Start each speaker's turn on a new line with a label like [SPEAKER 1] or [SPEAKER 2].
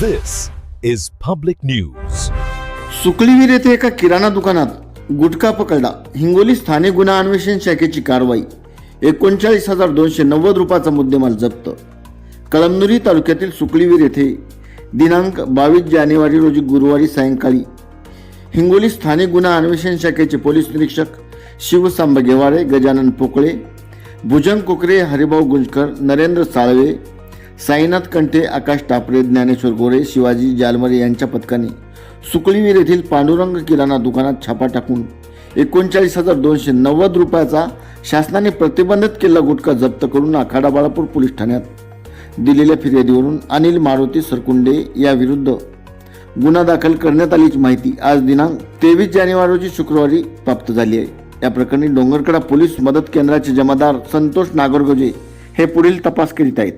[SPEAKER 1] This is public news.
[SPEAKER 2] सुकळीवीर येथे एका किराणा दुकानात गुटखा पकडला. हिंगोली स्थानिक गुन्हा अन्वेषण शाखेची कारवाई. एकोणचाळीस हजार दोनशे नव्वद रुपयाचा मुद्देमाल जप्त. कळमनुरी तालुक्यातील सुकळीवीर येथे दिनांक बावीस जानेवारी रोजी गुरुवारी सायंकाळी हिंगोली स्थानिक गुन्हा अन्वेषण शाखेचे पोलीस निरीक्षक शिवसांब गेवारे गजानन पोकळे भुजंग कोकरे हरिभाऊ गुंजकर नरेंद्र साळवे साईनाथ कंठे आकाश टापरे ज्ञानेश्वर गोरे शिवाजी जालमरे यांच्या पथकाने सुकळीवीर येथील पांडुरंग किराणा दुकानात छापा टाकून एकोणचाळीस हजार दोनशे नव्वद रुपयाचा शासनाने प्रतिबंधित केलेला गुटखा जप्त करून आखाडा बाळापूर पोलीस ठाण्यात दिलेल्या फिर्यादीवरून अनिल मारुती सरकुंडे याविरुद्ध गुन्हा दाखल करण्यात आल्याची माहिती आज दिनांक तेवीस जानेवारी रोजी शुक्रवारी प्राप्त झाली आहे. या प्रकरणी डोंगरकडा पोलीस मदत केंद्राचे जमादार संतोष नागरगोजे हे पुढील तपास करीत आहेत.